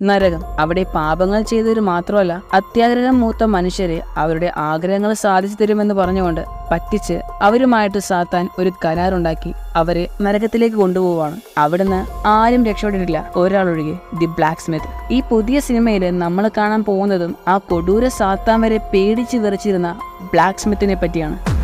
നരകം. അവിടെ പാപങ്ങൾ ചെയ്തവർ മാത്രമല്ല അത്യാഗ്രഹം മൂത്ത മനുഷ്യരെ അവരുടെ ആഗ്രഹങ്ങൾ സാധിച്ചു തരുമെന്ന് പറഞ്ഞുകൊണ്ട് പറ്റിച്ച് അവരുമായിട്ട് സാത്താൻ ഒരു കരാറുണ്ടാക്കി അവരെ നരകത്തിലേക്ക് കൊണ്ടുപോവാണ് അവിടുന്ന് ആരും രക്ഷപ്പെട്ടിട്ടില്ല. ഒരാളൊഴികെ ദി ബ്ലാക്ക് സ്മിത്ത്. ഈ പുതിയ സിനിമയിൽ നമ്മൾ കാണാൻ പോകുന്നതും ആ കൊടൂര സാത്താൻ വരെ പേടിച്ച് വിറച്ചിരുന്ന ബ്ലാക്ക് സ്മിത്തിനെ പറ്റിയാണ്.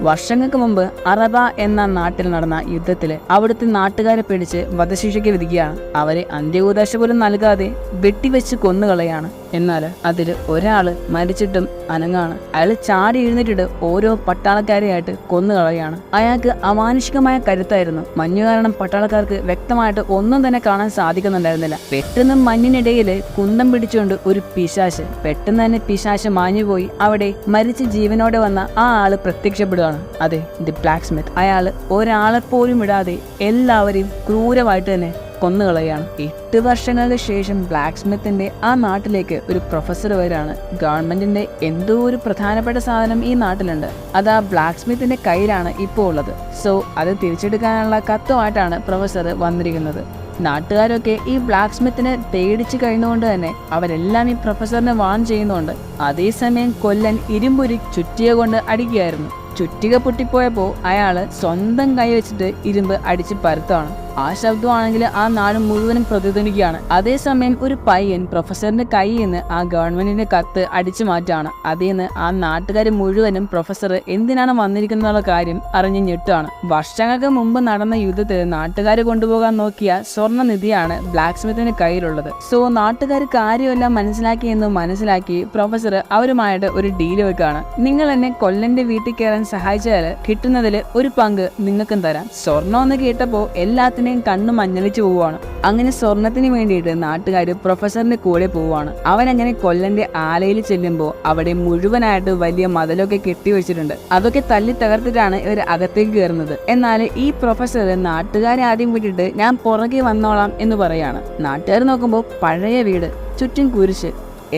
വർഷങ്ങൾക്ക് മുമ്പ് അറബ എന്ന നാട്ടിൽ നടന്ന യുദ്ധത്തിൽ അവിടുത്തെ നാട്ടുകാരെ പിടിച്ച് വധശിക്ഷയ്ക്ക് വിധിക്കുകയാണ് അവരെ അന്ത്യകൂദാശ പോലും നൽകാതെ വെട്ടിവെച്ച് കൊന്നുകളയാണ്. എന്നാൽ അതിൽ ഒരാൾ മരിച്ചിട്ടും അനങ്ങാണ്. അയാൾ ചാടി എഴുന്നേറ്റിട്ട് ഓരോ പട്ടാളക്കാരെയായിട്ട് കൊന്നുകളയാണ്. അയാൾക്ക് അമാനുഷികമായ കരുത്തായിരുന്നു. മഞ്ഞു കാരണം പട്ടാളക്കാർക്ക് വ്യക്തമായിട്ട് ഒന്നും തന്നെ കാണാൻ സാധിക്കുന്നുണ്ടായിരുന്നില്ല. പെട്ടെന്ന് മഞ്ഞിനിടയിൽ കുന്തം പിടിച്ചുകൊണ്ട് ഒരു പിശാശ് പെട്ടെന്ന് തന്നെ പിശാശ് മാഞ്ഞുപോയി. അവിടെ മരിച്ച ജീവനോടെ വന്ന ആ ആൾ പ്രത്യക്ഷപ്പെടുകയാണ് അതെ ദി ബ്ലാക്ക് സ്മിത്ത് അയാൾ ഒരാളെ പോലും ഇടാതെ എല്ലാവരെയും ക്രൂരമായിട്ട് തന്നെ കൊന്നുകളയാണ് എട്ട് വർഷങ്ങൾക്ക് ശേഷം ബ്ലാക്ക് സ്മിത്തിന്റെ ആ നാട്ടിലേക്ക് ഒരു പ്രൊഫസർ വരാണ്. ഗവൺമെന്റിന്റെ എന്തോ ഒരു പ്രധാനപ്പെട്ട സാധനം ഈ നാട്ടിലുണ്ട്. അത് ആ ബ്ലാക്ക് സ്മിത്തിന്റെ കയ്യിലാണ് ഇപ്പോൾ ഉള്ളത്. സോ അത് തിരിച്ചെടുക്കാനുള്ള കത്തുമായിട്ടാണ് പ്രൊഫസർ വന്നിരിക്കുന്നത്. നാട്ടുകാരൊക്കെ ഈ ബ്ലാക്ക് സ്മിത്തിനെ പേടിച്ചു കഴിഞ്ഞുകൊണ്ട് തന്നെ അവരെല്ലാം ഈ പ്രൊഫസറിനെ വാൺ ചെയ്യുന്നുണ്ട്. അതേസമയം കൊല്ലൻ ഇരുമ്പുരി ചുറ്റിയ കൊണ്ട് അടിക്കുകയായിരുന്നു. ചുറ്റിക പൊട്ടിപ്പോയപ്പോൾ അയാൾ സ്വന്തം കൈ വെച്ചിട്ട് ഇരുമ്പ് അടിച്ച് പരുത്താണ് ആ ശബ്ദമാണെങ്കിൽ ആ നാട് മുഴുവനും പ്രതിധ്വനിക്കുകയാണ്. അതേസമയം ഒരു പയ്യൻ പ്രൊഫസറിന്റെ കയ്യിൽ നിന്ന് ആ ഗവൺമെന്റിന്റെ കത്ത് അടിച്ചു മാറ്റാണ് അതിൽ നിന്ന് ആ നാട്ടുകാർ മുഴുവനും പ്രൊഫസർ എന്തിനാണ് വന്നിരിക്കുന്ന കാര്യം അറിഞ്ഞ് ഞെട്ടാണ് വർഷങ്ങൾക്ക് മുമ്പ് നടന്ന യുദ്ധത്തിൽ നാട്ടുകാർ കൊണ്ടുപോകാൻ നോക്കിയ സ്വർണ നിധിയാണ് ബ്ലാക്ക് സ്മിത്തിന്റെ കയ്യിലുള്ളത്. സോ നാട്ടുകാർ കാര്യമെല്ലാം മനസ്സിലാക്കി എന്ന് മനസ്സിലാക്കി പ്രൊഫസർ അവരുമായിട്ട് ഒരു ഡീൽ വെക്കുകയാണ്. നിങ്ങൾ എന്നെ കൊല്ലന്റെ വീട്ടിൽ കയറാൻ സഹായിച്ചാൽ കിട്ടുന്നതിൽ ഒരു പങ്ക് നിങ്ങൾക്കും തരാം. സ്വർണം എന്ന് കേട്ടപ്പോൾ എല്ലാത്തിനെയും കണ്ണു മഞ്ഞളിച്ചു പോവുകയാണ് അങ്ങനെ സ്വർണത്തിന് വേണ്ടിയിട്ട് നാട്ടുകാർ പ്രൊഫസറിന്റെ കൂടെ പോവുകയാണ് അവൻ അങ്ങനെ കൊല്ലന്റെ ആലയിൽ ചെല്ലുമ്പോൾ അവിടെ മുഴുവനായിട്ട് വലിയ മതിലൊക്കെ കെട്ടിവെച്ചിട്ടുണ്ട്. അതൊക്കെ തല്ലി തകർത്തിട്ടാണ് ഇവർ അകത്തേക്ക് കയറുന്നത്. എന്നാൽ ഈ പ്രൊഫസർ നാട്ടുകാരെ ആദ്യം വിട്ടിട്ട് ഞാൻ പുറകെ വന്നോളാം എന്ന് പറയാണ്. നാട്ടുകാർ നോക്കുമ്പോൾ പഴയ വീട് ചുറ്റും കുരിശ്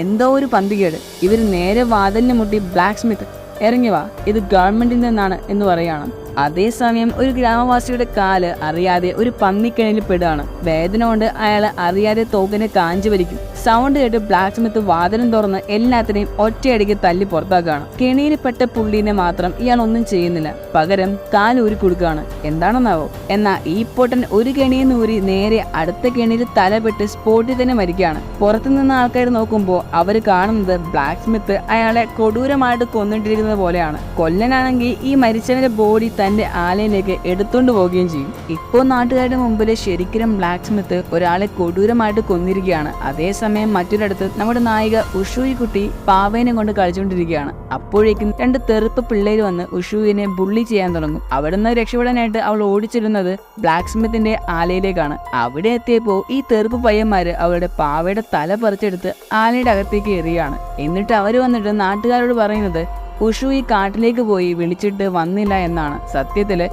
എന്തോ ഒരു പന്തികേട്. ഇവർ നേരെ വാതിലിന് മുട്ടി ബ്ലാക്ക് സ്മിത്ത് ഇറങ്ങി വാ ഇത് ഗവൺമെന്റിൽ നിന്നാണ് എന്ന് പറയാണ്. അതേസമയം ഒരു ഗ്രാമവാസിയുടെ കാൽ അറിയാതെ ഒരു പന്നിക്കിണയിൽ പെടുകയാണ്. വേദന കൊണ്ട് അയാൾ അറിയാതെ തോക്കിനെ കാഞ്ചു വലിക്കും. സൗണ്ട് കേട്ട് ബ്ലാക്ക് സ്മിത്ത് വാതിലും തുറന്ന് എല്ലാത്തിനെയും ഒറ്റയടിക്ക് തല്ലി പുറത്താക്കുകയാണ്. കെണിയിൽപ്പെട്ട പുള്ളീനെ മാത്രം ഇയാൾ ഒന്നും ചെയ്യുന്നില്ല. പകരം കാൽ ഊരി കൊടുക്കുകയാണ്. എന്താണെന്നാവോ? എന്നാൽ ഈ പൊട്ടൻ ഒരു കെണിയിൽ ഊരി നേരെ അടുത്ത കെണിയിൽ തലപെട്ട് സ്പോട്ടിൽ തന്നെ മരിക്കുകയാണ്. പുറത്തു നിന്ന് ആൾക്കാർ നോക്കുമ്പോൾ അവർ കാണുന്നത് ബ്ലാക്ക് സ്മിത്ത് അയാളെ കൊടൂരമായിട്ട് കൊന്നിട്ടിരിക്കുന്നത് പോലെയാണ്. കൊല്ലനാണെങ്കിൽ ഈ മരിച്ചവന്റെ ബോഡി തന്റെ ആലയിലേക്ക് എടുത്തോണ്ട് പോവുകയും ചെയ്യും. ഇപ്പോൾ നാട്ടുകാരുടെ മുമ്പിൽ ശരിക്കും ബ്ലാക്ക് സ്മിത്ത് ഒരാളെ കൊടൂരമായിട്ട് കൊന്നിരിക്കുകയാണ്. അതേസമയം മറ്റൊരിടത്ത് നമ്മുടെ നായിക ഉഷുവി കുട്ടി പാവേനെ കൊണ്ട് കളിച്ചുകൊണ്ടിരിക്കുകയാണ് അപ്പോഴേക്കും രണ്ട് തെറുപ്പ് പിള്ളേര് വന്ന് ഉഷുവിനെ ബുള്ളി ചെയ്യാൻ തുടങ്ങും. അവിടുന്ന് രക്ഷപ്പെടാനായിട്ട് അവൾ ഓടിച്ചിരുന്നത് ബ്ലാക്ക് സ്മിത്തിന്റെ ആലയിലേക്കാണ്. അവിടെ എത്തിയപ്പോൾ ഈ തെറുപ്പ് പയ്യന്മാര് അവളുടെ പാവയുടെ തല പറിച്ചെടുത്ത് ആലയുടെ അകത്തേക്ക് എറിയാണ് എന്നിട്ട് അവർ വന്നിട്ട് നാട്ടുകാരോട് പറയുന്നത് ഉഷുയി കാട്ടിലേക്ക് പോയി വിളിച്ചിട്ട് വന്നില്ല എന്നാണ്. സത്യത്തിൽ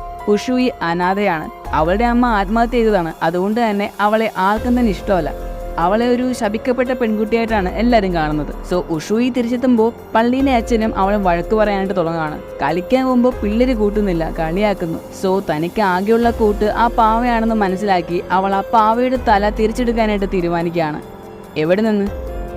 ഈ അനാഥയാണ്. അവളുടെ അമ്മ ആത്മഹത്യ ചെയ്തതാണ്. അതുകൊണ്ട് തന്നെ അവളെ ആർക്കും തന്നെ ഇഷ്ടമല്ല. അവളെ ഒരു ശപിക്കപ്പെട്ട പെൺകുട്ടിയായിട്ടാണ് എല്ലാവരും കാണുന്നത്. സോ ഉഷുയി തിരിച്ചെത്തുമ്പോൾ പള്ളിയിലെ അച്ഛനും അവളെ വഴക്ക് പറയാനായിട്ട് തുടങ്ങുകയാണ്. കളിക്കാൻ പോകുമ്പോൾ പിള്ളേര് കൂട്ടുന്നില്ല കളിയാക്കുന്നു. സോ തനിക്ക് ആകെയുള്ള കൂട്ട് ആ പാവയാണെന്ന് മനസ്സിലാക്കി അവൾ ആ പാവയുടെ തല തിരിച്ചെടുക്കാനായിട്ട് തീരുമാനിക്കുകയാണ്. എവിടെ നിന്ന്?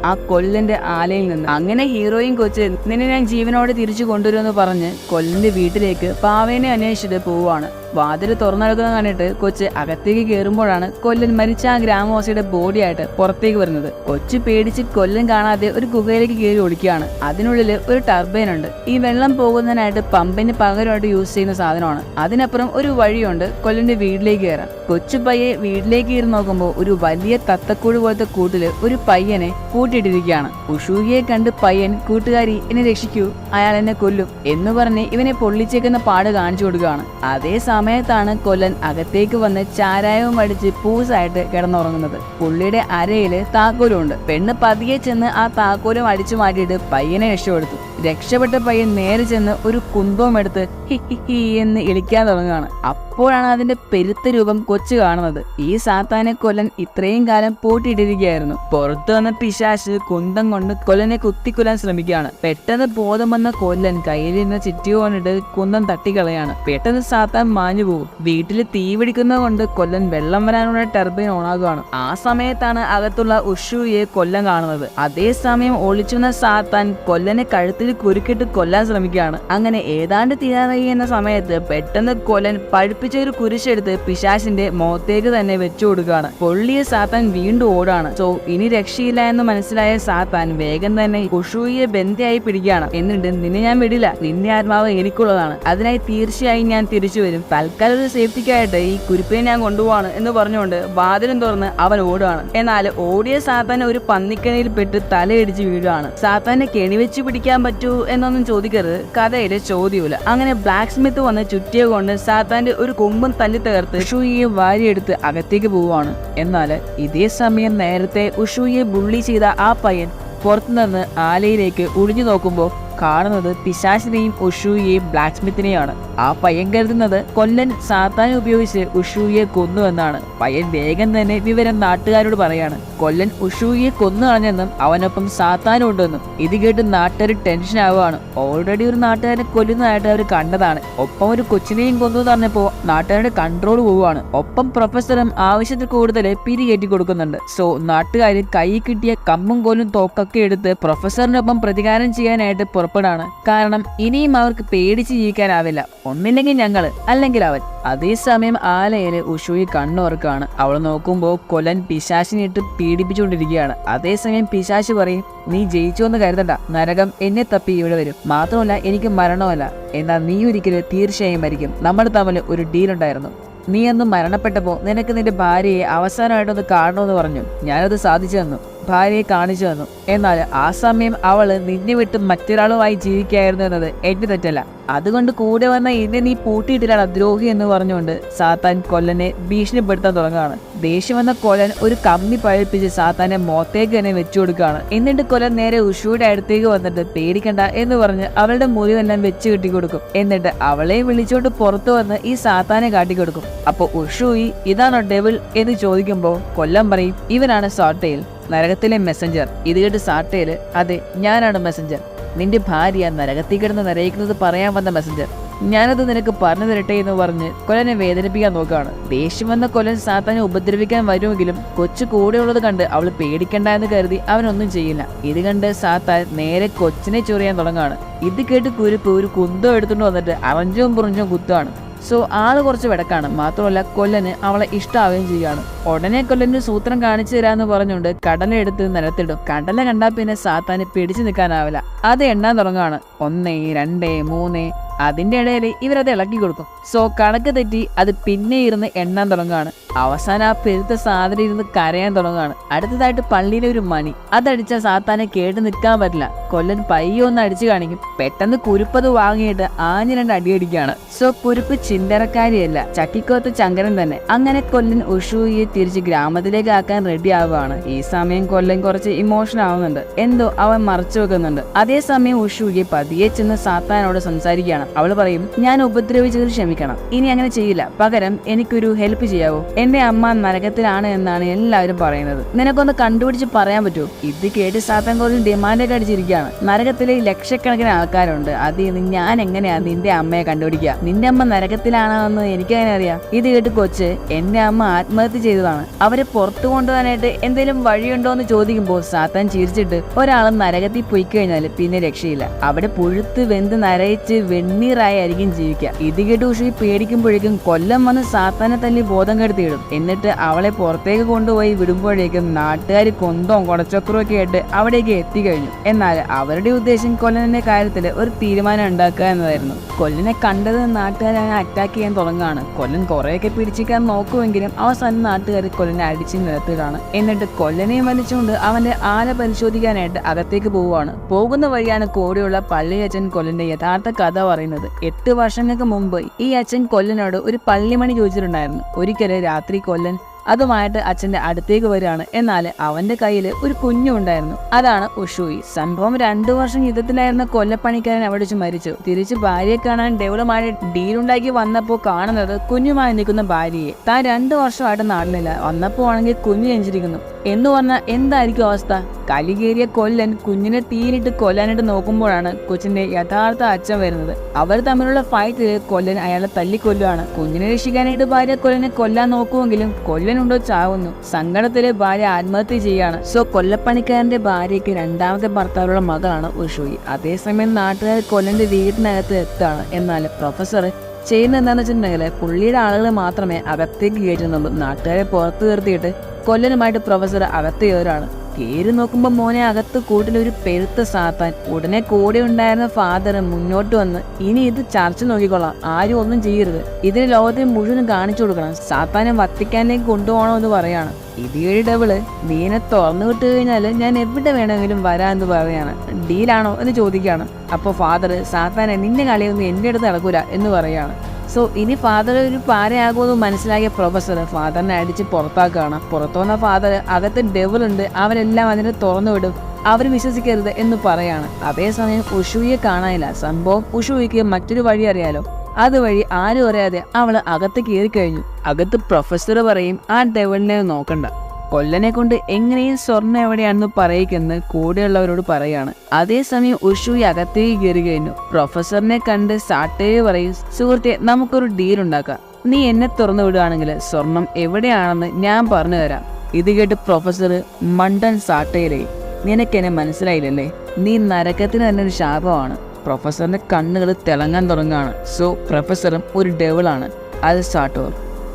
ആ കൊല്ലന്റെ ആലയിൽ നിന്ന് അങ്ങനെ ഹീറോയും കൊച്ച് നിന്നെ ഞാൻ ജീവനോടെ തിരിച്ചു കൊണ്ടുവരുമെന്ന് പറഞ്ഞ് കൊല്ലന്റെ വീട്ടിലേക്ക് പാവേനെ അന്വേഷിച്ചിട്ട് പോവുകയാണ്. വാതിൽ തുറന്നെടുക്കുന്നത് കണ്ടിട്ട് കൊച്ച് അകത്തേക്ക് കയറുമ്പോഴാണ് കൊല്ലൻ മരിച്ച ആ ഗ്രാമവാസിയുടെ ബോഡിയായിട്ട് പുറത്തേക്ക് വരുന്നത്. കൊച്ചു പേടിച്ച് കൊല്ലൻ കാണാതെ ഒരു ഗുഹയിലേക്ക് കയറി ഒളിക്കുകയാണ് അതിനുള്ളിൽ ഒരു ടർബൈൻ ഉണ്ട്. ഈ വെള്ളം പോകുന്നതിനായിട്ട് പമ്പിന് പകരമായിട്ട് യൂസ് ചെയ്യുന്ന സാധനമാണ്. അതിനപ്പുറം ഒരു വഴിയുണ്ട് കൊല്ലന്റെ വീട്ടിലേക്ക് കയറാൻ. കൊച്ചു പയ്യെ വീട്ടിലേക്ക് കയറി നോക്കുമ്പോൾ ഒരു വലിയ തത്തക്കൂട് പോലത്തെ കൂട്ടിൽ ഒരു പയ്യനെ കൂട്ടിയിട്ടിരിക്കുകയാണ്. ഉഷൂഹിയെ കണ്ട് പയ്യൻ കൂട്ടുകാരി എന്നെ രക്ഷിക്കൂ. അയാൾ എന്നെ കൊല്ലും എന്ന് പറഞ്ഞ് ഇവനെ പൊള്ളിച്ചേക്കുന്ന പാട് കാണിച്ചു കൊടുക്കുകയാണ്. അതേ സമയത്താണ് കൊല്ലൻ അകത്തേക്ക് വന്ന് ചാരായവും അടിച്ച് പൂസായിട്ട് കിടന്നുറങ്ങുന്നത്. പുള്ളിയുടെ അരയിൽ താക്കോലുണ്ട്. പെണ്ണ് പതിയെ ചെന്ന് ആ താക്കോലും അടിച്ചു മാറ്റിയിട്ട് പയ്യനെ രക്ഷപ്പെടുത്തു. രക്ഷപ്പെട്ട പയ്യൻ നേരെ ചെന്ന് ഒരു കുന്തവും എടുത്ത് ഹി ഹി ഹി എന്ന് ഇളിക്കാൻ തുടങ്ങുകയാണ്. അപ്പോഴാണ് അതിന്റെ പെരുത്ത രൂപം കൊച്ചു കാണുന്നത്. ഈ സാത്താനെ കൊല്ലൻ ഇത്രയും കാലം പൂട്ടിയിട്ടിരിക്കുകയായിരുന്നു. പുറത്തു വന്ന പിശാശ് കുന്തം കൊണ്ട് കൊല്ലനെ കുത്തിക്കൊല്ലാൻ ശ്രമിക്കുകയാണ്. പെട്ടെന്ന് ബോധം വന്ന കൊല്ലൻ കയ്യിലിരുന്ന ചിറ്റി കൊണ്ടിട്ട് കുന്തം തട്ടിക്കളയാണ്. പെട്ടെന്ന് സാത്താൻ മാഞ്ഞു പോകും. വീട്ടിൽ തീ പിടിക്കുന്നത് കൊണ്ട് കൊല്ലൻ വെള്ളം വരാനുള്ള ടർബൈൻ ഓണാകുകയാണ് ആ സമയത്താണ് അകത്തുള്ള ഉഷുയെ കൊല്ലം കാണുന്നത്. അതേസമയം ഒളിച്ചുന്ന സാത്താൻ കൊല്ലനെ കഴുത്തിൽ കുരുക്കിട്ട് കൊല്ലാൻ ശ്രമിക്കുകയാണ്. അങ്ങനെ ഏതാണ്ട് തീരാറായി എന്ന സമയത്ത് പെട്ടെന്ന് കൊല്ലൻ പഴുപ്പിച്ച ഒരു കുരിശെടുത്ത് പിശാശിന്റെ മുഖത്തേക്ക് തന്നെ വെച്ചു കൊടുക്കുകയാണ്. പൊള്ളിയ സാത്താൻ വീണ്ടും ഓടാണ്. സോ ഇനി രക്ഷയില്ല എന്ന് മനസ്സിലായ സാത്താൻ വേഗം തന്നെ ഉഷുയെ ബന്ധിയായി പിടിക്കുകയാണ്. എന്നിട്ട് നിന്നെ ഞാൻ വിടില്ല. നിന്റെ ആത്മാവ് എനിക്കുള്ളതാണ്. അതിനായി തീർച്ചയായും ഞാൻ തിരിച്ചു വരും. തൽക്കാലം ഒരു സേഫ്റ്റിക്കായിട്ട് ഈ കുരിപ്പിനെ ഞാൻ കൊണ്ടുപോവാണ് എന്ന് പറഞ്ഞുകൊണ്ട് വാതിലും തുറന്ന് അവൻ ഓടുകയാണ്. എന്നാൽ ഓടിയ സാത്താൻ ഒരു പന്നിക്കണിയിൽ പെട്ട് തലയിടിച്ച് വീഴുകയാണ്. സാത്താനെ കെണിവെച്ച് പിടിക്കാൻ പറ്റൂ? എന്നൊന്നും ചോദിക്കരുത്. കഥയിലെ ചോദ്യമില്ല അങ്ങനെ ബ്ലാക്ക് സ്മിത്ത് വന്ന് ചുറ്റിയ കൊണ്ട് സാത്താന്റെ ഒരു കൊമ്പും തല്ലി തകർത്ത് ഉഷുയെ വാരിയെടുത്ത് അകത്തേക്ക് പോവുകയാണ്. എന്നാൽ ഇതേ സമയം നേരത്തെ ഉഷുയെ ബുള്ളി ചെയ്ത ആ പയ്യൻ പുറത്തുനിന്ന് ആലയിലേക്ക് ഒഴിഞ്ഞു നോക്കുമ്പോൾ കാണുന്നത് പിശാശിനെയും ഉഷൂയെയും ബ്ലാക്ക് സ്മിത്തിനെയാണ് ആ പയ്യൻ കരുതുന്നത് കൊല്ലൻ സാത്താനെ ഉപയോഗിച്ച് ഉഷൂയെ കൊന്നു എന്നാണ്. പയ്യൻ വേഗം തന്നെ വിവരം നാട്ടുകാരോട് പറയാണ്. കൊല്ലൻ ഉഷൂയെ കൊന്നു കളഞ്ഞെന്നും അവനൊപ്പം സാത്താനും ഉണ്ടെന്നും. ഇത് കേട്ട് നാട്ടുകാർ ടെൻഷൻ ആവുകയാണ്. ഓൾറെഡി ഒരു നാട്ടുകാരെ കൊല്ലുന്നതായിട്ട് അവർ കണ്ടതാണ്. ഒപ്പം ഒരു കൊച്ചിനെയും കൊന്നു എന്ന് പറഞ്ഞപ്പോ നാട്ടുകാരുടെ കൺട്രോൾ പോവുകയാണ്. ഒപ്പം പ്രൊഫസറും ആവശ്യത്തിൽ കൂടുതൽ പിരികേറ്റി കൊടുക്കുന്നുണ്ട്. സോ നാട്ടുകാർ കൈ കിട്ടിയ കമ്മും കോലും തോക്കൊക്കെ എടുത്ത് പ്രൊഫസറിനൊപ്പം പ്രതികാരം ചെയ്യാനായിട്ട് പുറപ്പെടാണ് കാരണം ഇനിയും അവർക്ക് പേടിച്ച് ജീവിക്കാനാവില്ല. ഒന്നില്ലെങ്കിൽ ഞങ്ങൾ അല്ലെങ്കിൽ അവൻ. അതേസമയം ആലയിൽ ഉഷുയി കണ്ണോർക്കാണ് അവൾ നോക്കുമ്പോൾ കൊലൻ പിശാശിനിട്ട് പീഡിപ്പിച്ചുകൊണ്ടിരിക്കുകയാണ്. അതേസമയം പിശാശ് പറയും നീ ജയിച്ചു എന്ന് കരുതണ്ട. നരകം എന്നെ തപ്പി ഇവിടെ വരും. മാത്രമല്ല എനിക്ക് മരണമല്ല എന്നാൽ നീ ഒരിക്കലും തീർച്ചയായും മരിക്കും. നമ്മൾ തമ്മിൽ ഒരു ഡീൽ ഉണ്ടായിരുന്നു. നീ അന്ന് മരണപ്പെട്ടപ്പോൾ നിനക്ക് നിന്റെ ഭാര്യയെ അവസാനമായിട്ടൊന്ന് കാണണമെന്ന് പറഞ്ഞു. ഞാനത് സാധിച്ചു തന്നു. ഭാര്യയെ കാണിച്ചു തന്നു. എന്നാൽ ആ സമയം അവൾ നിന്നെ വിട്ട് മറ്റൊരാളുമായി ജീവിക്കായിരുന്നു എന്നത് എന്റെ തെറ്റല്ല. അതുകൊണ്ട് കൂടെ വന്ന ഇതിനെ നീ പൂട്ടിയിട്ടില്ല ദ്രോഹി എന്ന് പറഞ്ഞുകൊണ്ട് സാത്താൻ കൊല്ലനെ ഭീഷണിപ്പെടുത്താൻ തുടങ്ങുകയാണ്. ദേഷ്യം വന്ന കൊല്ലൻ ഒരു കമ്മി പഴപ്പിച്ച് സാത്താനെ മോത്തേക്ക് തന്നെ വെച്ചു കൊടുക്കുകയാണ്. എന്നിട്ട് കൊല്ലൻ നേരെ ഉഷുവിടെ അടുത്തേക്ക് വന്നിട്ട് പേടിക്കണ്ട എന്ന് പറഞ്ഞ് അവളുടെ മുറിവെല്ലാം വെച്ച് കെട്ടിക്കൊടുക്കും എന്നിട്ട് അവളെ വിളിച്ചോണ്ട് പുറത്തു വന്ന് ഈ സാത്താനെ കാട്ടിക്കൊടുക്കും അപ്പോൾ ഉഷുയി ഇതാണോ ഡെവിൾ എന്ന് ചോദിക്കുമ്പോൾ കൊല്ലം പറയും ഇവനാണ് സോട്ടയിൽ നരകത്തിലെ മെസ്സഞ്ചർ ഇത് കേട്ട് സാട്ടയിൽ അതെ ഞാനാണ് മെസ്സഞ്ചർ നിന്റെ ഭാര്യ നരകത്തിൽ കിടന്ന് നരയിക്കുന്നത് പറയാൻ വന്ന മെസ്സഞ്ചർ ഞാനത് നിനക്ക് പറഞ്ഞു തരട്ടെ എന്ന് പറഞ്ഞ് കൊലനെ വേദനിപ്പിക്കാൻ നോക്കുകയാണ്. ദേഷ്യം വന്ന കൊലൻ സാത്താനെ ഉപദ്രവിക്കാൻ വരുമെങ്കിലും കൊച്ചു കൂടെയുള്ളത് കണ്ട് അവൾ പേടിക്കണ്ട എന്ന് കരുതി അവനൊന്നും ചെയ്യില്ല. ഇത് കണ്ട് സാത്താൻ നേരെ കൊച്ചിനെ ചൊറിയാൻ തുടങ്ങുകയാണ്. ഇത് കേട്ട് കുരുപ്പ് ഒരു കുന്തം എടുത്തുകൊണ്ട് വന്നിട്ട് അറഞ്ചും പുറഞ്ചും കുത്തുകയാണ്. സോ ആൾ കുറച്ച് വിടക്കാണ്. മാത്രമല്ല കൊല്ലന് അവളെ ഇഷ്ടാവുകയും ചെയ്യുകയാണ്. ഉടനെ കൊല്ലന് സൂത്രം കാണിച്ചു തരാന്ന് പറഞ്ഞുകൊണ്ട് കടലെടുത്ത് നിലത്തിടും. കടല കണ്ടാൽ പിന്നെ സാത്താന് പിടിച്ചു നിൽക്കാനാവില്ല. അത് എണ്ണാൻ തുടങ്ങുകയാണ് ഒന്നേ രണ്ടേ മൂന്ന് അതിന്റെ ഇടയിൽ ഇവരത് ഇളക്കി കൊടുക്കും. സോ കണക്ക് തെറ്റി അത് പിന്നെ ഇരുന്ന് എണ്ണാൻ തുടങ്ങുകയാണ്. അവസാനം ആ പെരുത്ത സാധനം ഇരുന്ന് കരയാൻ തുടങ്ങുകയാണ്. അടുത്തതായിട്ട് പള്ളിയിലെ ഒരു മണി. അതടിച്ച സാത്താനെ കേട്ട് നിൽക്കാൻ പറ്റില്ല. കൊല്ലൻ പയ്യോ ഒന്ന് അടിച്ചു കാണിക്കും. പെട്ടെന്ന് കുരുപ്പത് വാങ്ങിയിട്ട് ആഞ്ഞ് രണ്ട് അടിയടിക്കുകയാണ് സോ കുരുപ്പ് ചിന്തരക്കാരിയല്ല ചക്കിക്കോത്ത് ചങ്കരൻ തന്നെ. അങ്ങനെ കൊല്ലൻ ഉഷൂയെ തിരിച്ച് ഗ്രാമത്തിലേക്ക് ആക്കാൻ റെഡി ആവുകയാണ്. ഈ സമയം കൊല്ലൻ കുറച്ച് ഇമോഷൻ ആവുന്നുണ്ട്. എന്തോ അവൻ മറച്ചു വെക്കുന്നുണ്ട്. അതേസമയം ഉഷൂയെ പതിയെ ചെന്ന് സാത്താനോട് സംസാരിക്കുകയാണ്. അവൾ പറയും ഞാൻ ഉപദ്രവിച്ചതിൽ ക്ഷമിക്കണം. ഇനി അങ്ങനെ ചെയ്യില്ല. പകരം എനിക്കൊരു ഹെൽപ്പ് ചെയ്യാവോ? എന്റെ അമ്മ നരകത്തിലാണ് എന്നാണ് എല്ലാവരും പറയുന്നത്. നിനക്കൊന്ന് കണ്ടുപിടിച്ച് പറയാൻ പറ്റുമോ? ഇത് കേട്ട് സാത്താൻ കുറച്ച് ഡിമാൻഡൊക്കെ അടിച്ചിരിക്കുകയാണ്. നരകത്തിലെ ലക്ഷക്കണക്കിന് ആൾക്കാരുണ്ട്. നിന്ന് ഞാൻ എങ്ങനെയാ നിന്റെ അമ്മയെ കണ്ടുപിടിക്കുക? നിന്റെ അമ്മ നരകത്തിലാണോ എന്ന് എനിക്കങ്ങനെ അറിയാം? ഇത് കേട്ട് കൊച്ച് എന്റെ അമ്മ ആത്മഹത്യ ചെയ്തതാണ്. അവരെ പുറത്തു കൊണ്ടുപോകാനായിട്ട് എന്തെങ്കിലും വഴിയുണ്ടോ എന്ന് ചോദിക്കുമ്പോൾ സാത്താൻ ചിരിച്ചിട്ട് ഒരാൾ നരകത്തിൽ പോയി കഴിഞ്ഞാൽ പിന്നെ രക്ഷയില്ല. അവിടെ പുഴുത്ത് വെന്ത് നരയിച്ച് വെണ്ണീറായിരിക്കും ജീവിക്കുക. ഇത് കേട്ട് ഉഷി പേടിക്കുമ്പോഴേക്കും കൊല്ലം വന്ന് സാത്താനെ തല്ലി ബോധം കെടുത്തിയിടും. എന്നിട്ട് അവളെ പുറത്തേക്ക് കൊണ്ടുപോയി വിടുമ്പോഴേക്കും നാട്ടുകാർ കൊന്തവും കുടച്ചക്രവും ഒക്കെ ആയിട്ട് അവിടേക്ക് എത്തിക്കഴിഞ്ഞു. എന്നാൽ അവരുടെ ഉദ്ദേശം കൊല്ലനെ കാര്യത്തിൽ ഒരു തീരുമാനം ഉണ്ടാക്കുക എന്നതായിരുന്നു. കൊല്ലനെ കണ്ടത് നാട്ടുകാർ അങ്ങനെ അറ്റാക്ക് ചെയ്യാൻ തുടങ്ങുകയാണ്. കൊല്ലൻ കുറേയൊക്കെ പിടിച്ചിരിക്കാൻ നോക്കുമെങ്കിലും അവസാനം നാട്ടുകാർ കൊല്ലനെ അടിച്ച് നിരത്തുകയാണ് എന്നിട്ട് കൊല്ലനെയും വലിച്ചുകൊണ്ട് അവന്റെ ആല പരിശോധിക്കാനായിട്ട് അകത്തേക്ക് പോവുകയാണ്. പോകുന്ന വഴിയാണ് കോടിയുള്ള പള്ളിയച്ചൻ കൊല്ലന്റെ യഥാർത്ഥ കഥ പറയുന്നത്. എട്ട് വർഷങ്ങൾക്ക് മുമ്പ് ഈ അച്ഛൻ കൊല്ലനോട് ഒരു പള്ളിമണി ചോദിച്ചിട്ടുണ്ടായിരുന്നു. ഒരിക്കലും രാത്രി കൊല്ലൻ അതുമായിട്ട് അച്ഛന്റെ അടുത്തേക്ക് വരികയാണ്. എന്നാൽ അവന്റെ കയ്യിൽ ഒരു കുഞ്ഞുണ്ടായിരുന്നു. അതാണ് ഉഷുയി. സംഭവം രണ്ടു വർഷം യുദ്ധത്തിലായിരുന്ന കൊല്ലപ്പണിക്കാരൻ അവിടെ വെച്ച് മരിച്ചു. തിരിച്ച് ഭാര്യയെ കാണാൻ ഡെവലമായി ഡീലുണ്ടാക്കി വന്നപ്പോൾ കാണുന്നത് കുഞ്ഞുമായി നിൽക്കുന്ന ഭാര്യയെ. താൻ രണ്ടു വർഷമായിട്ട് നാട്ടിലില്ല വന്നപ്പോൾ ആണെങ്കിൽ കുഞ്ഞു ജനിച്ചിരിക്കുന്നു. എന്ന് പറഞ്ഞാൽ എന്തായിരിക്കും അവസ്ഥ? കലികേറിയ കൊല്ലൻ കുഞ്ഞിനെ തീരിട്ട് കൊല്ലാനായിട്ട് നോക്കുമ്പോഴാണ് കൊച്ചിന്റെ യഥാർത്ഥ അച്ഛൻ വരുന്നത്. അവർ തമ്മിലുള്ള ഫൈറ്റിൽ കൊല്ലൻ അയാളെ തല്ലിക്കൊല്ലുകയാണ് കുഞ്ഞിനെ രക്ഷിക്കാനായിട്ട് ഭാര്യ കൊല്ലനെ കൊല്ലാൻ നോക്കുമെങ്കിലും കൊല്ലനുണ്ടോ ചാവുന്നു. സങ്കടത്തിലെ ഭാര്യ ആത്മഹത്യ ചെയ്യാണ് സോ കൊല്ലപ്പണിക്കാരന്റെ ഭാര്യയ്ക്ക് രണ്ടാമത്തെ ഭർത്താവുള്ള മകളാണ് ഉഷോയി. അതേസമയം നാട്ടുകാർ കൊല്ലന്റെ വീടിനകത്ത് എത്താണ്. എന്നാൽ പ്രൊഫസർ ചെയ്യുന്ന എന്താണെന്ന് വെച്ചിട്ടുണ്ടെങ്കിൽ പുള്ളിയുടെ ആളുകൾ മാത്രമേ അകത്തേക്ക് കയറ്റുന്നുള്ളൂ. നാട്ടുകാരെ പുറത്തു നിർത്തിയിട്ട് കൊല്ലനുമായിട്ട് പ്രൊഫസർ അകത്ത് കയറാണ് കയറി നോക്കുമ്പോൾ മോനെ അകത്ത് കൂട്ടിലൊരു പെരുത്ത സാത്താൻ. ഉടനെ കൂടെ ഉണ്ടായിരുന്ന ഫാദർ മുന്നോട്ട് വന്ന് ഇനി ഇത് ചർച്ച നോക്കിക്കൊള്ളാം ആരും ഒന്നും ചെയ്യരുത്. ഇതിന് ലോകത്തെ മുഴുവനും കാണിച്ചു കൊടുക്കണം. സാത്താനെ വത്തിക്കാനേക്ക് കൊണ്ടുപോകണം എന്ന് പറയാണ്. ഇതിയൊരു ഡബിൾ നീനെ തുറന്നു വിട്ട് കഴിഞ്ഞാൽ ഞാൻ എവിടെ വേണമെങ്കിലും വരാമെന്ന് പറയാണ്. ഡീലാണോ? എന്ന് ചോദിക്കുകയാണ്. അപ്പോൾ ഫാദർ സാത്താനെ നിന്റെ കളിയൊന്നും എന്റെ അടുത്ത് നടക്കൂല എന്ന് പറയാണ്. സോ ഇനി ഫാദർ ഒരു പാരയാകുമെന്ന് മനസ്സിലാക്കിയ പ്രൊഫസർ ഫാദറിനെ അടിച്ച് പുറത്താക്കുകയാണ്. പുറത്തു വന്ന ഫാദർ അകത്ത് ഡെവൽ ഉണ്ട് അവരെല്ലാം അതിനെ തുറന്നു വിടും. അവർ വിശ്വസിക്കരുത് എന്ന് പറയാണ്. അതേസമയം ഉഷുവിയെ കാണാനില്ല. സംഭവം ഉഷുവിക്ക് മറ്റൊരു വഴി അറിയാലോ. അതുവഴി ആരും അറിയാതെ അവൾ അകത്ത് കയറി കഴിഞ്ഞു അകത്ത് പ്രൊഫസർ പറയും ആ ഡെവലിനെ നോക്കണ്ട. കൊല്ലനെ കൊണ്ട് എങ്ങനെയും സ്വർണം എവിടെയാണെന്ന് പറയിക്കെന്ന് കൂടെയുള്ളവരോട് പറയാണ്. അതേസമയം ഉഷുയി അകത്തേക്ക് കയറി കഴിഞ്ഞു. പ്രൊഫസറിനെ കണ്ട് സാട്ടേ പറയും സുഹൃത്തെ നമുക്കൊരു ഡീൽ ഉണ്ടാക്കാം. നീ എന്നെ തുറന്നു വിടുകയാണെങ്കിൽ സ്വർണം എവിടെയാണെന്ന് ഞാൻ പറഞ്ഞു തരാം. ഇത് കേട്ട് പ്രൊഫസർ മണ്ടൻ സാട്ടയിലെ നിനക്കെന്നെ മനസ്സിലായില്ലല്ലേ? നീ നരകത്തിന് തന്നെ ഒരു ശാപമാണ്. പ്രൊഫസറിന്റെ കണ്ണുകൾ തിളങ്ങാൻ തുടങ്ങുകയാണ്. സോ പ്രൊഫസറും ഒരു ഡെവിളാണ് അത് സാട്ടോർ.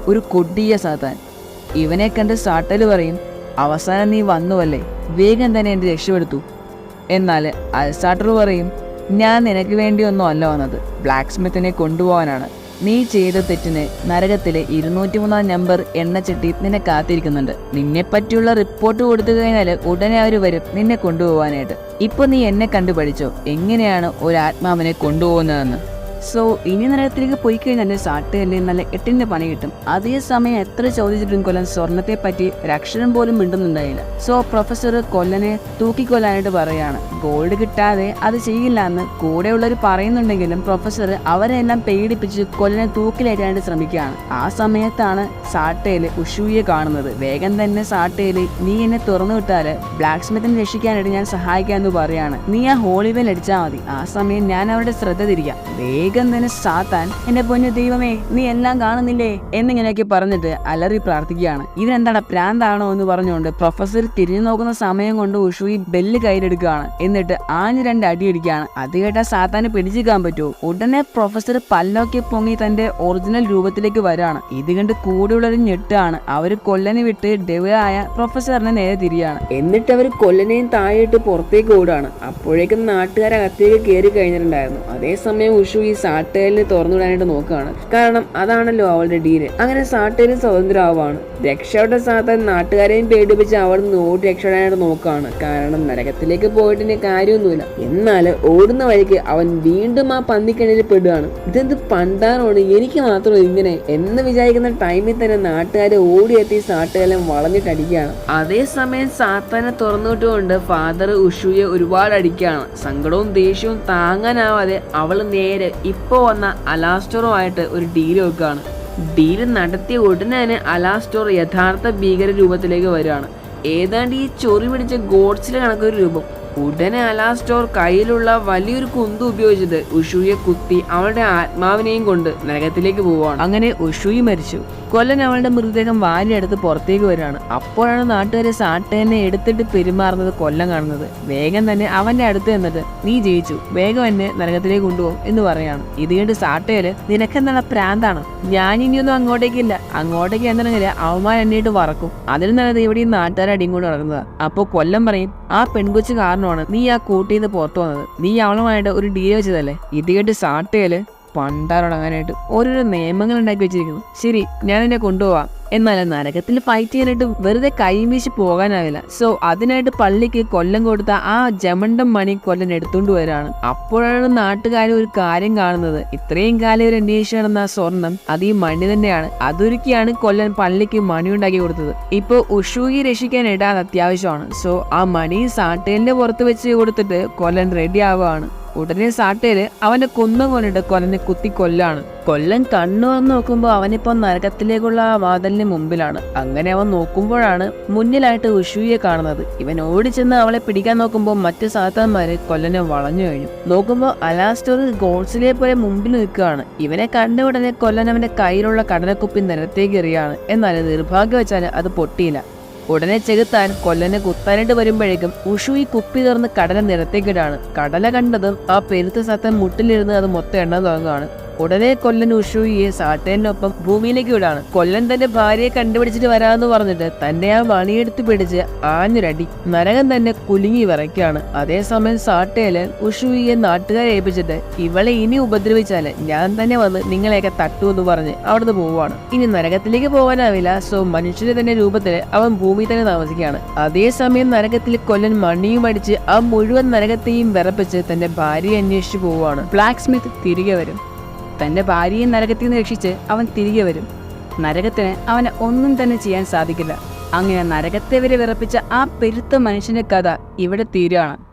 ഒരു കൊടിയ സാത്താൻ. ഇവനെ കണ്ട് സാട്ടൽ പറയും അവസാനം നീ വന്നുവല്ലേ? വേഗം തന്നെ എന്നെ രക്ഷപ്പെടുത്തു. എന്നാൽ അൽസാട്ടർ പറയും ഞാൻ നിനക്ക് വേണ്ടിയൊന്നും അല്ല വന്നത്. ബ്ലാക്ക് സ്മിത്തിനെ കൊണ്ടുപോകാനാണ്. നീ ചെയ്ത തെറ്റിന് നരകത്തിലെ ഇരുന്നൂറ്റി മൂന്നാം നമ്പർ എണ്ണച്ചട്ടി നിന്നെ കാത്തിരിക്കുന്നുണ്ട്. നിന്നെ പറ്റിയുള്ള റിപ്പോർട്ട് കൊടുത്തു കഴിഞ്ഞാൽ ഉടനെ അവർ വരും നിന്നെ കൊണ്ടുപോകാനായിട്ട്. ഇപ്പൊ നീ എന്നെ കണ്ടു പഠിച്ചോ? എങ്ങനെയാണ് ഒരു ആത്മാവിനെ കൊണ്ടുപോകുന്നതെന്ന്? സോ ഇനി നരകത്തിലേക്ക് പോയി കഴിഞ്ഞാൽ സാട്ട് തന്നെ നല്ല എട്ടിന്റെ പണി കിട്ടും. അതേസമയം എത്ര ചോദിച്ചിട്ടും കൊല്ലൻ സ്വർണത്തെ പറ്റി ഒരക്ഷരം പോലും മിണ്ടുന്നുണ്ടായില്ല. സോ പ്രൊഫസർ കൊല്ലനെ തൂക്കിക്കൊല്ലാനായിട്ട് പറയാണ്. ഗോൾഡ് കിട്ടാതെ അത് ചെയ്യില്ല എന്ന് കൂടെയുള്ളവർ പറയുന്നുണ്ടെങ്കിലും പ്രൊഫസർ അവരെല്ലാം പേടിപ്പിച്ച് കൊല്ലനെ തൂക്കിലേറ്റാനായിട്ട് ശ്രമിക്കുകയാണ്. ആ സമയത്താണ് സാട്ടയിൽ ഉഷുവിയെ കാണുന്നത്. വേഗം തന്നെ സാട്ടയിൽ നീ എന്നെ തുറന്നു വിട്ടാൽ ബ്ലാക്ക് സ്മിത്തിനെ രക്ഷിക്കാനായിട്ട് ഞാൻ സഹായിക്കാമെന്ന് പറയാണ്. നീ ആ ഹോളിവേൽ അടിച്ചാൽ മതി. ആ സമയം ഞാൻ അവരുടെ ശ്രദ്ധ തിരിക്കാം. വേഗം തന്നെ സാത്താൻ? എന്റെ പൊന്നു ദൈവമേ നീ എല്ലാം കാണുന്നില്ലേ? എന്നിങ്ങനെയൊക്കെ പറഞ്ഞിട്ട് അലറി പ്രാർത്ഥിക്കുകയാണ്. ഇവനെന്താണ് പ്രാന്താണോ എന്ന് പറഞ്ഞുകൊണ്ട് പ്രൊഫസർ തിരിഞ്ഞു നോക്കുന്ന സമയം കൊണ്ട് ഉഷുയി ബെല്ല് കയ്യിലെടുക്കുകയാണ്. എന്നിട്ട് ആഞ്ഞു രണ്ട് അടിയടിക്കുകയാണ് അത് കേട്ടാ സാത്താന് പിടിച്ചിരിക്കാൻ പറ്റുമോ ഉടനെ പ്രൊഫസർ പല്ലൊക്കെ പൊങ്ങി തന്റെ ഒറിജിനൽ രൂപത്തിലേക്ക് വരാണ്. ഇത് കണ്ട് കൂടെയുള്ളൊരു ഞെട്ടാണ്. അവർ കൊല്ലനെ വിട്ട് ഡെവായ പ്രൊഫസറിനെ നേരെ തിരിയാണ്. എന്നിട്ട് അവർ കൊല്ലനെയും താഴെയിട്ട് പുറത്തേക്ക് ഓടാണ് അപ്പോഴേക്കും നാട്ടുകാരകത്തേക്ക് കയറി കഴിഞ്ഞിട്ടുണ്ടായിരുന്നു. അതേസമയം ഉഷു ഈ സാട്ടേലിനെ തുറന്നുവിടാനായിട്ട് നോക്കുകയാണ്. കാരണം അതാണല്ലോ അവളുടെ ഡീൽ. അങ്ങനെ സാട്ടേൽ സ്വതന്ത്രമാവാണ് രക്ഷയുടെ സാത്തൻ നാട്ടുകാരെയും പേടിപ്പിച്ച് അവിടെ നിന്ന് ഓടി രക്ഷപ്പെടാനായിട്ട് നോക്കുകയാണ്. കാരണം നരകത്തിലേക്ക് പോയിട്ടിന് കാര്യമൊന്നുമില്ല. എന്നാൽ ഓടുന്ന വഴിക്ക് അവൻ വീണ്ടും ആ പന്നിക്കണിയിൽ പെടുകയാണ്. ഇതെന്ത് പണ്ടാനോട് എനിക്ക് മാത്രം ഇങ്ങനെ എന്ന് വിചാരിക്കുന്ന ടൈമിൽ തന്നെ നാട്ടുകാരെ ഓടിയെത്തി സാട്ടുകാലം വളഞ്ഞിട്ടടിക്കുകയാണ് അതേസമയം സാത്താനെ തുറന്നുവിട്ടുകൊണ്ട് ഫാദർ ഉഷുയെ ഒരുപാട് അടിക്കുകയാണ്. സങ്കടവും ദേഷ്യവും താങ്ങാനാവാതെ അവൾ നേരെ ഇപ്പോൾ വന്ന അലാസ്റ്ററുമായിട്ട് ഒരു ഡീൽ വെക്കുകയാണ്. ഡീൽ നടത്തിയ ഉടനെ തന്നെ അലാസ്റ്റോർ യഥാർത്ഥ ഭീകര രൂപത്തിലേക്ക് വരികയാണ് ഏതാണ്ട് ഈ ചൊറി പിടിച്ച ഗോഡ്സിലെ കണക്കൊരു രൂപം. ഉടനെ അലാസ്റ്റോർ കയ്യിലുള്ള വലിയൊരു കുന്തു ഉപയോഗിച്ചത് ഉഷുയെ കുത്തി അവളുടെ ആത്മാവിനെയും കൊണ്ട് നരകത്തിലേക്ക് പോവുകയാണ്. അങ്ങനെ ഉഷുയി മരിച്ചു. കൊല്ലൻ അവളുടെ മൃതദേഹം വാരിയെടുത്ത് പുറത്തേക്ക് വരികയാണ്. അപ്പോഴാണ് നാട്ടുകാരെ സാട്ടേനെ എടുത്തിട്ട് പെരുമാറുന്നത് കൊല്ലം കാണുന്നത്. വേഗം തന്നെ അവന്റെ അടുത്ത് എന്നിട്ട് നീ ജയിച്ചു വേഗം എന്നെ നരകത്തിലേക്ക് കൊണ്ടുപോകും എന്ന് പറയാണ്. ഇത് കണ്ട് സാട്ടേൽ നിനക്കെന്താണ് പ്രാന്താണ്. ഞാൻ ഇനിയൊന്നും അങ്ങോട്ടേക്കില്ല അങ്ങോട്ടേക്ക് എന്നുണ്ടെങ്കിൽ അവന്മാർ എന്നിട്ട് വറക്കും. അതിന് നല്ലത് ഇവിടെ ഈ നാട്ടുകാരെ അടിയും കൊണ്ട് നടക്കുന്നത്. അപ്പൊ കൊല്ലം പറയും ആ പെൺകൊച്ചു കാരണമാണ് നീ ആ കൂട്ടിൽ നിന്ന് പുറത്തു വന്നത്. നീ അവളുമായിട്ട് ഒരു ഡീൽ വെച്ചതല്ലേ? ഇത് കേട്ട് സാട്ടയിൽ പണ്ടാറടങ്ങാനായിട്ട് ഓരോരോ നിയമങ്ങൾ ഉണ്ടാക്കി വെച്ചിരിക്കുന്നു. ശരി ഞാൻ എന്നെ കൊണ്ടുപോവാം. എന്നാൽ നരകത്തിൽ ഫൈറ്റ് ചെയ്യാനായിട്ട് വെറുതെ കൈവീശി പോകാനാവില്ല. സോ അതിനായിട്ട് പള്ളിക്ക് കൊല്ലം കൊടുത്ത ആ ജമണ്ടം മണി കൊല്ലൻ എടുത്തുകൊണ്ട് വരാണ്. അപ്പോഴാണ് നാട്ടുകാർ ഒരു കാര്യം കാണുന്നത്. ഇത്രയും കാലം ഒരു അന്വേഷിച്ചു നടന്ന സ്വർണം അത് ഈ മണി തന്നെയാണ്. അതൊരുക്കിയാണ് കൊല്ലൻ പള്ളിക്ക് മണി ഉണ്ടാക്കി കൊടുത്തത്. ഇപ്പൊ ഉഷൂകി രക്ഷിക്കാൻ ഇടാൻ അത്യാവശ്യമാണ്. സോ ആ മണി സാട്ടേലിന്റെ പുറത്ത് വെച്ച് കൊടുത്തിട്ട് കൊല്ലൻ റെഡി ആവുകയാണ്. ഉടനെ സാട്ടേര് അവനെ കൊന്നുകൊണ്ടിട്ട് കൊണ്ടിട്ട് കൊല്ലനെ കുത്തി കൊല്ലാണ്. കൊല്ലൻ കണ്ണു വന്ന് നോക്കുമ്പോൾ അവനിപ്പോ നരകത്തിലേക്കുള്ള ആ വാതിലിന് മുമ്പിലാണ്. അങ്ങനെ അവൻ നോക്കുമ്പോഴാണ് മുന്നിലായിട്ട് ഉഷുയെ കാണുന്നത്. ഇവൻ ഓടിച്ചെന്ന് അവളെ പിടിക്കാൻ നോക്കുമ്പോൾ മറ്റു സാത്താന്മാര് കൊല്ലനെ വളഞ്ഞു കഴിഞ്ഞു. നോക്കുമ്പോൾ അലാസ്റ്റോർ ഗോൾസിലെ പോലെ മുമ്പിൽ നിൽക്കുകയാണ്. ഇവനെ കണ്ട ഉടനെ കൊല്ലൻ അവന്റെ കയ്യിലുള്ള കടലക്കുപ്പി നിരത്തേക്ക് എറിയാണ് എന്നാൽ നിർഭാഗ്യവശാൽ അത് പൊട്ടിയില്ല. ഉടനെ ചെകുത്താൻ കൊല്ലനെ കുത്താനായിട്ട് വരുമ്പോഴേക്കും ഉഷു ഈ കുപ്പി തുറന്ന് കടല നിരത്തേക്കിടാണ്. കടല കണ്ടതും ആ പെരുത്ത സത്തൻ മുട്ടിലിരുന്ന് അത് മൊത്തം എണ്ണ തുടങ്ങുകയാണ് ഉടനെ കൊല്ലൻ ഉഷുയെ സാട്ടേനൊപ്പം ഭൂമിയിലേക്ക് വിടാണ്. കൊല്ലൻ തന്റെ ഭാര്യയെ കണ്ടുപിടിച്ചിട്ട് വരാമെന്ന് പറഞ്ഞിട്ട് തന്നെ ആ വണിയെടുത്ത് പിടിച്ച് ആഞ്ഞൊരടി നരകം തന്നെ കുലുങ്ങി വിറയ്ക്കാണ് അതേസമയം സാട്ടേൽ ഉഷുയെ നാട്ടുകാരെ ഏൽപ്പിച്ചിട്ട് ഇവളെ ഇനി ഉപദ്രവിച്ചാൽ ഞാൻ തന്നെ വന്ന് നിങ്ങളെയൊക്കെ തട്ടു എന്ന് പറഞ്ഞ് അവിടുന്ന് പോവാണ് ഇനി നരകത്തിലേക്ക് പോകാനാവില്ല സോ മനുഷ്യന്റെ തന്നെ രൂപത്തിൽ അവൻ ഭൂമി തന്നെ താമസിക്കുകയാണ്. അതേസമയം നരകത്തിൽ കൊല്ലൻ മണിയും അടിച്ച് ആ മുഴുവൻ നരകത്തെയും വിറപ്പിച്ച് തന്റെ ഭാര്യയെ അന്വേഷിച്ചു പോവാണ് ബ്ലാക്ക് സ്മിത്ത് തിരികെ വരും. തന്റെ ഭാര്യയെ നരകത്തിൽ നിന്ന് രക്ഷിച്ച് അവൻ തിരികെ വരും. നരകത്തിന് അവനെ ഒന്നും തന്നെ ചെയ്യാൻ സാധിക്കില്ല. അങ്ങനെ നരകത്തെ വരെ വിറപ്പിച്ച ആ പെരുത്ത മനുഷ്യന്റെ കഥ ഇവിടെ തീരുകയാണ്.